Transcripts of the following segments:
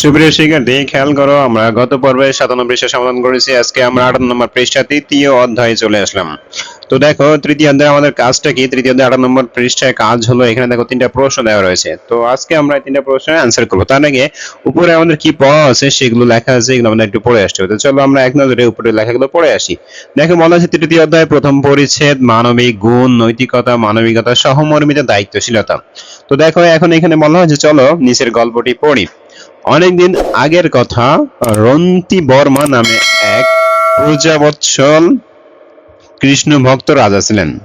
সুপ্রিয় শিক্ষার্থী, খেয়াল করো, আমরা গত পর্বে পৃষ্ঠা সমাধান করেছি। আজকে আমরা নম্বর পৃষ্ঠা তৃতীয় অধ্যায়ে চলে আসলাম। তো দেখো তৃতীয় অধ্যায়ে আমাদের কাজটা কি? তৃতীয় অধ্যায় নম্বর পৃষ্ঠায় কাজ হলো, এখানে দেখো তিনটা প্রশ্ন দেওয়া রয়েছে। তো আজকে আমরা তিনটা প্রশ্নের অ্যান্সার করব। তার আগে উপরে আমাদের কি আছে সেগুলো লেখা আছে, এগুলো একটু পড়ে তো চলো আমরা এক নজরে উপরে লেখাগুলো পড়ে আসি। দেখো বলা আছে তৃতীয় অধ্যায় প্রথম পরিচ্ছেদ, মানবিক গুণ, নৈতিকতা, মানবিকতা সহমর্মিতা দায়িত্বশীলতা। তো দেখো, এখন এখানে বলা হয়েছে, চলো নিচের গল্পটি পড়ি। অনেকদিন আগের কথা, রন্তি বর্মা নামে এক প্রজাবৎসল কৃষ্ণ ভক্ত রাজা ছিলেন।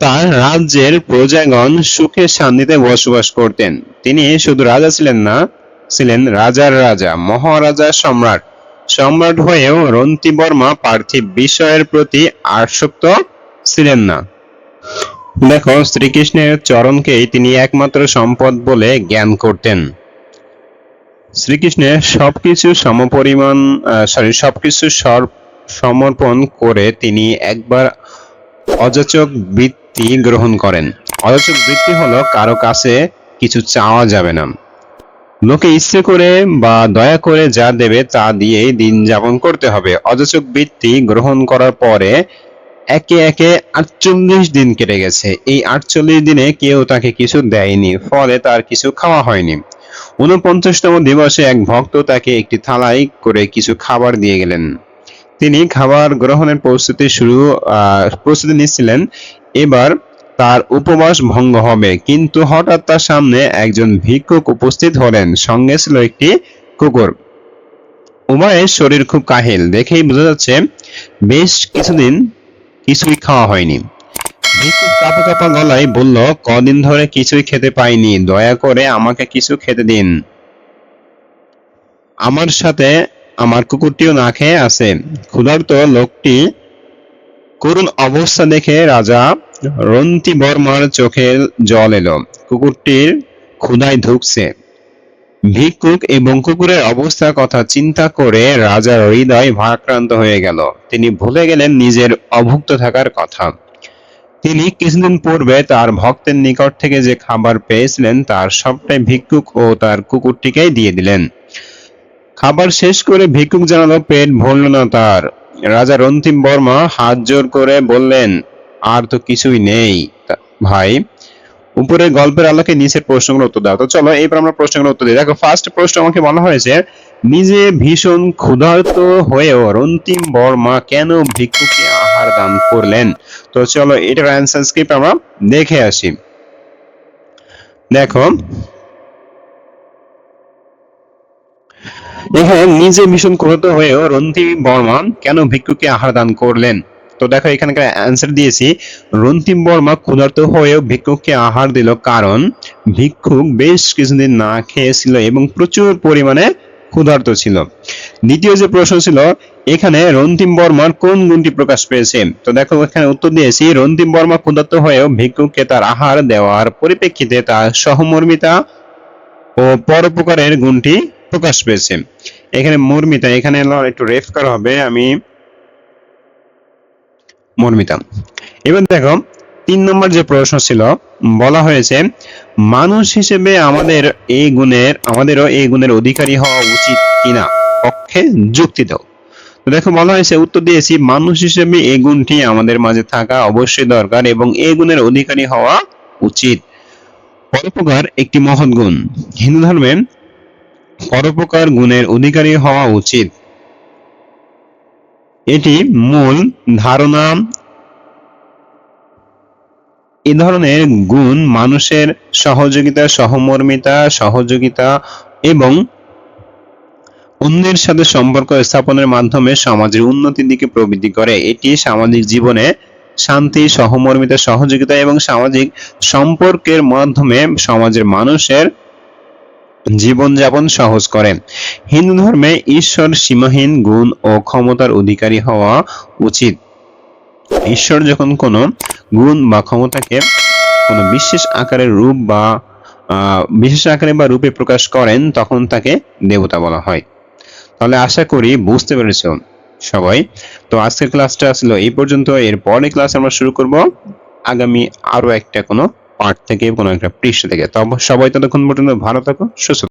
তার রাজ্যের প্রজাগণ সুখে শান্তিতে বসবাস করতেন। তিনি শুধু রাজা ছিলেন না, ছিলেন রাজার রাজা, মহারাজা সম্রাট। সম্রাট হয়েও রন্তি বর্মা পার্থিব বিষয়ের প্রতি আসক্ত ছিলেন না। দেখো, শ্রীকৃষ্ণের চরণকেই তিনি একমাত্র সম্পদ বলে জ্ঞান করতেন। শ্রীকৃষ্ণের সবকিছু সমপরিমাণ সরি সবকিছু সমর্পণ করে তিনি একবার অযাচক বৃত্তি গ্রহণ করেন। অযাচক বৃত্তি হলো, কারও কাছে কিছু চাওয়া যাবে না। লোকে ইচ্ছে করে বা দয়া করে যা দেবে তা দিয়েই দিন যাপন করতে হবে। অযাচক বৃত্তি গ্রহণ করার পরে একে একে আটচল্লিশ দিন কেটে গেছে। এই আটচল্লিশ দিনে কেউ তাকে কিছু দেয়নি, ফলে তার কিছু খাওয়া হয়নি। ঊনপঞ্চাশতম দিবসে এক ভক্ত তাকে একটি থালায় করে কিছু খাবার দিয়ে গেলেন। তিনি খাবার গ্রহণের প্রস্তুতি শুরু প্রস্তুতি নিচ্ছিলেন। এবার তার উপবাস ভঙ্গ হবে। কিন্তু হঠাৎ তার সামনে একজন ভিক্ষুক উপস্থিত হলেন। সঙ্গে ছিল একটি কুকুর। উভয়ের শরীর খুব কাহিল। দেখেই বোঝা যাচ্ছে, বেশ কিছুদিন কিছুই খাওয়া হয়নি। ভিক্ষুক কাঁপা কাঁপা গলায় বলল, কদিন ধরে কিছুই খেতে পাইনি, দয়া করে আমাকে কিছু খেতে দিন। আমার সাথে আমার কুকুরটিও না খেয়ে আছে। ক্ষুধার্ত লোকটি করুণ অবস্থা দেখে রাজা রন্তি বর্মার চোখে জল এলো। কুকুরটির ক্ষুধায় ধুকছে। ভিক্ষুক এবং কুকুরের অবস্থার কথা চিন্তা করে রাজার হৃদয় ভারাক্রান্ত হয়ে গেল। তিনি ভুলে গেলেন নিজের অভুক্ত থাকার কথা। তিনি কিছুদিন পূর্বে তার ভক্তের নিকট থেকে যে খাবার পেয়েছিলেন, তার সবটাই ভিক্ষুক ও তার কুকুরটিকেই দিয়ে দিলেন। খাবার শেষ করে ভিক্ষুক জানালো, পেট ভরল না তার। রাজা রন্তিম বর্মা হাত জোর করে বললেন, আর তো কিছুই নেই ভাই। উপরে গল্পের আলোকে নিচের প্রশ্নগুলো উত্তর দাও। তো চলো, এবার আমরা প্রশ্নগুলো উত্তর দিই। দেখো ফার্স্ট প্রশ্ন আমাকে বলা হয়েছে, নিজে ভীষণ ক্ষুধার্ত হয়েও রন্তিম বর্মা কেন ভিক্ষুকে আহার দান করলেন। তো চলো এটার অ্যান্সার স্ক্রিপ্ট আমরা দেখে আসি। দেখো, এখানে নিজে হয়েও রন্তি বর্মা কেন ভিক্ষুকে আহার দান করলেন? তো দেখো এখানকার অ্যান্সার দিয়েছি। রন্তিম বর্মা ক্ষুধার্ত হয়েও ভিক্ষুককে আহার দিল কারণ ভিক্ষুক বেশ কিছুদিন না খেয়েছিল এবং প্রচুর পরিমাণে ক্ষুধার্ত ছিল। দ্বিতীয় যে প্রশ্ন ছিল, এখানে রন্তিম বর্মার কোন গুণটি প্রকাশ পেয়েছে? তো দেখো, এখানে উত্তর দিয়েছি, রন্তিম বর্মা ক্ষুধার্ত হয়েও ভিক্ষুককে তার আহার দেওয়ার পরিপ্রেক্ষিতে তার সহমর্মিতা ও পরোপকারের গুণটি প্রকাশ পেয়েছে। এখানে মর্মিতা, এখানে একটু রেফ করা হবে, আমি মর্মিতা। এবার দেখো তিন নম্বর যে প্রশ্ন ছিল, বলা হয়েছে, মানুষ হিসেবে আমাদের এই গুণের, আমাদেরও এই গুণের অধিকারী হওয়া উচিত কিনা? পক্ষে যুক্তি দাও। দেখো, বলা হয়েছে, উত্তর দিয়েছি, মানুষ হিসেবে এই গুণটি আমাদের মাঝে থাকা অবশ্যই দরকার এবং এই গুণের অধিকারী হওয়া উচিত। পরোপকার একটি মহৎ গুণ। হিন্দু ধর্মে পরোপকার গুণের অধিকারী হওয়া উচিত। এটি মূল ধারণা এ ধরনের গুণ মানুষের সহযোগিতা, সহমর্মিতা, সহযোগিতা এবং অন্যের সাথে সম্পর্ক স্থাপনের মাধ্যমে সমাজের উন্নতির দিকে প্রবৃদ্ধি করে। এটি সামাজিক জীবনে শান্তি, সহমর্মিতা, সহযোগিতা এবং সামাজিক সম্পর্কের মাধ্যমে সমাজের মানুষের জীবনযাপন সহজ করে। হিন্দু ধর্মে ঈশ্বর সীমাহীন গুণ ও ক্ষমতার অধিকারী হওয়া উচিত। ঈশ্বর যখন কোনো গুণ বা ক্ষমতাকে কোনো বিশেষ আকারের রূপ বা বিশেষ আকারে বা রূপে প্রকাশ করেন, তখন তাকে দেবতা বলা হয়। তাহলে আশা করি বুঝতে পেরেছ সবাই। তো আজকের ক্লাসটা ছিল এই পর্যন্ত। এর পরের ক্লাস আমরা শুরু করব আগামী আরও একটা কোনো পার্ট থেকে, কোনো একটা পৃষ্ঠ থেকে। তবে সবাই ততক্ষণ পর্যন্ত ভালো থাকো, সুস্থ।